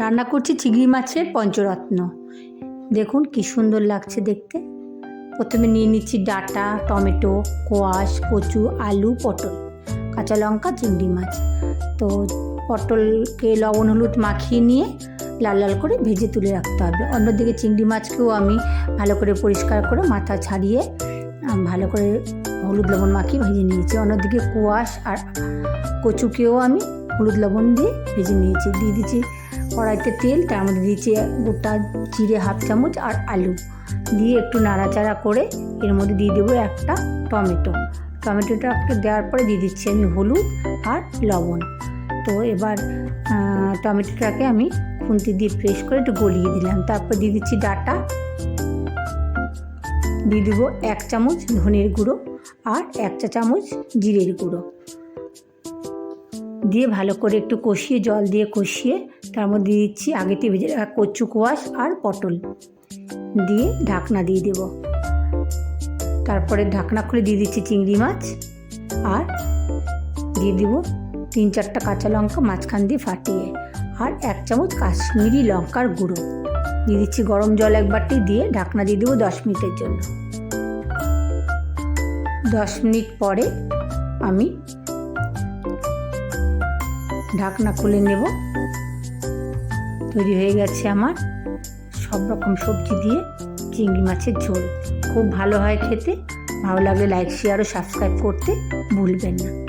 রান্না করছি চিংড়ি মাছের পঞ্চরত্ন। দেখুন কি সুন্দর লাগছে দেখতে। প্রথমে নিয়ে নিচ্ছি ডাটা, টমেটো, কোয়াশ, কচু, আলু, পটল, কাঁচা লঙ্কা, চিংড়ি মাছ। তো পটলকে লবণ, হলুদ মাখিয়ে নিয়ে লাল লাল করে ভেজে তুলে রাখতে হবে। অন্যদিকে চিংড়ি মাছকেও আমি ভালো করে পরিষ্কার করে মাথা ছাড়িয়ে ভালো করে হলুদ লবণ মাখিয়ে ভেজে নিয়েছি। অন্যদিকে কোয়াশ আর কচুকেও আমি হলুদ লবণ দিয়ে ভেজে নিয়েছি। দিয়ে দিচ্ছি কড়াইতে তেল, তার মধ্যে দিয়েছি গোটা জিরে হাফ চামচ আর আলু। দিয়ে একটু নাড়াচাড়া করে এর মধ্যে দিয়ে দেবো একটা টমেটো। টমেটোটা একটু দেওয়ার পরে দিয়ে দিচ্ছি আমি হলুদ আর লবণ। তো এবার টমেটোটাকে আমি খুন্তি দিয়ে প্রেস করে একটু গলিয়ে দিলাম। তারপর দিয়ে দিচ্ছি ডাটা। দিয়ে দেবো এক চামচ ধনের গুঁড়ো আর এক চা চামচ জিরের গুঁড়ো। দিয়ে ভালো করে একটু কষিয়ে, জল দিয়ে কষিয়ে তার মধ্যে দিচ্ছি আগেতে ভেজে কচু কোয়াশ আর পটল। দিয়ে ঢাকনা দিয়ে দেব। তারপরে ঢাকনা খুলে দিয়ে দিচ্ছি চিংড়ি মাছ আর দিয়ে দিব তিন চারটা কাঁচা লঙ্কা মাঝখান দিয়ে ফাটিয়ে আর এক চামচ কাশ্মীরি লঙ্কার গুঁড়ো। দিয়ে দিচ্ছি গরম জল এক বাটি দিয়ে ঢাকনা দিয়ে দেবো দশ মিনিটের জন্য। দশ মিনিট পরে আমি ঢাকনা খুলে নেব। তৈরি হয়ে গেছে আমার সব রকম সবজি দিয়ে চিংড়ি মাছের ঝোল। খুব ভালো হয় খেতে। ভালো লাগলে লাইক শেয়ার ও সাবস্ক্রাইব করতে ভুলবেন না।